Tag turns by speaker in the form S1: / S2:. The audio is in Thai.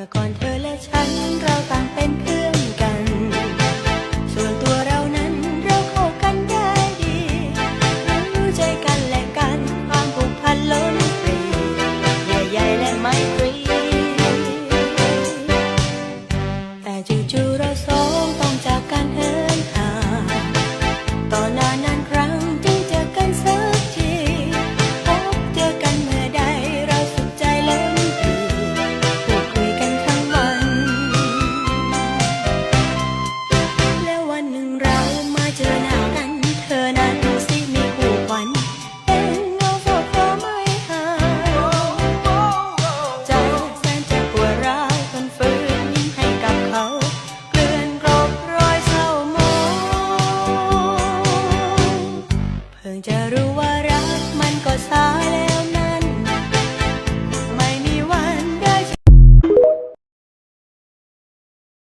S1: มื่อก่อนเธอและฉันเราต่างเป็นเพื่อนกัน ส่วนตัวเรานั้นเราเข้ากันได้ดีรู้ใจกันและกันความผูกพันล้นปรีใหญ่ใหญ่และไม่ตรีแต่จู่ๆเราสองต้องจากกันเหินห่างตอน เจอหน้ากันเธอนั้นสิมีคู่ขวัเป็นเงาสดก็ไม่หาใจแสนจ็ปวดร้าวทนฝืนยิ้มให้กับเขาเกลื่อนกลบรอยเศร้ามองเพิ่งจะรู้ว่ารักมันก็สั้า